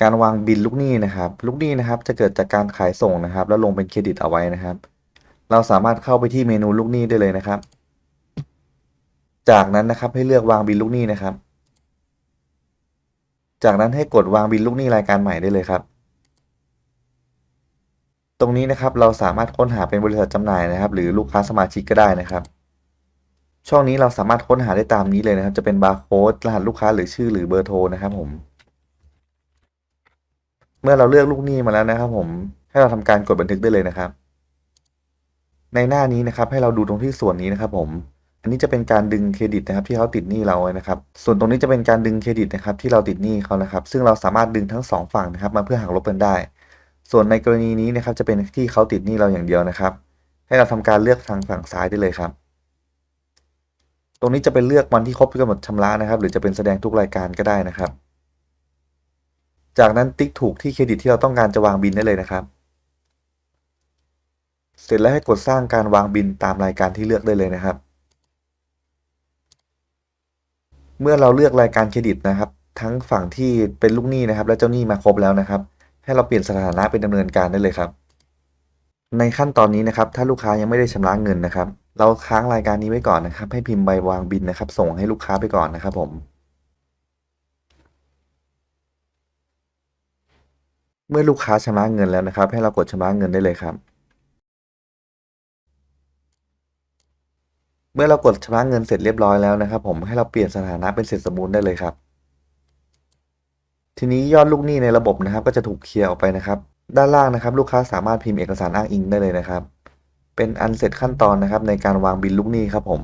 การวางบินลูกหนี้นะครับลูกหนี้นะครับจะเกิดจากการขายส่งนะครับ แล้วลงเป็นเครดิตเอาไว้นะครับ เราสามารถเข้าไปที่เมนูลูกหนี้ได้เลยนะครับ จากนั้นนะครับให้เลือกวางบินลูกหนี้นะครับ จากนั้นให้กดวางบินลูกหนี้รายการใหม่ได้เลยครับตรงนี้นะครับเราสามารถค้นหาเป็นบริษัทจำหน่ายนะครับ หรือลูกค้าสมาชิกก็ได้นะครับ ช่องนี้เราสามารถค้นหาได้ตามนี้เลยนะครับ จะเป็นบาร์โค้ดรหัสลูกค้าหรือชื่อหรือเบอร์โทรนะครับผม เมื่อเราเลือกลูกหนี้มาแล้วนะครับผมให้เราทำการกดบันทึกได้เลยนะครับ ในหน้านี้นะครับ ให้เราดูตรงที่ส่วนนี้นะครับ ผม อันนี้จะเป็นการดึงเครดิตนะครับ ที่เขาติดหนี้เราไว้นะครับ ส่วนตรงนี้จะเป็นการดึงเครดิตนะครับ ที่เราติดหนี้เขานะครับ ซึ่งเราสามารถดึงทั้งสองฝั่งนะครับ มาเพื่อหักลบกันได้ ส่วนในกรณีนี้นะครับ จะเป็นที่เขาติดหนี้เราอย่างเดียวนะครับ ให้เราทำการเลือกทางฝั่งซ้ายได้เลยครับ ตรงนี้จะเป็นเลือกวันที่ครบกำหนดชำระนะครับ หรือจะเป็นแสดงทุกรายการก็ได้นะครับ จากนั้นติ๊กถูกที่เครดิตที่เราต้องการจะวางบินได้เลยนะครับ เสร็จแล้วให้กดสร้างการวางบินตามรายการที่เลือกได้เลยนะครับ เมื่อเราเลือกรายการเครดิตนะครับ ทั้งฝั่งที่เป็นลูกหนี้นะครับ และเจ้าหนี้มาครบแล้วนะครับ ให้เราเปลี่ยนสถานะเป็นดำเนินการได้เลยครับ ในขั้นตอนนี้นะครับ ถ้าลูกค้ายังไม่ได้ชำระเงินนะครับ เราค้างรายการนี้ไว้ก่อนนะครับ ให้พิมพ์ใบวางบินนะครับ ส่งให้ลูกค้าไปก่อนนะครับผม เมื่อลูกค้าชำระเงินแล้วนะครับ ให้เรากดชำระเงินได้เลยครับ เมื่อเรากดชำระเงินเสร็จเรียบร้อยแล้วนะครับ ผมให้เราเปลี่ยนสถานะเป็นเสร็จสมบูรณ์ได้เลยครับ ทีนี้ยอดลูกหนี้ในระบบนะครับ ก็จะถูกเคลียร์ออกไปนะครับ ด้านล่างนะครับ ลูกค้าสามารถพิมพ์เอกสารอ้างอิงได้เลยนะครับ เป็นอันเสร็จขั้นตอนนะครับ ในการวางบินลูกหนี้ครับผม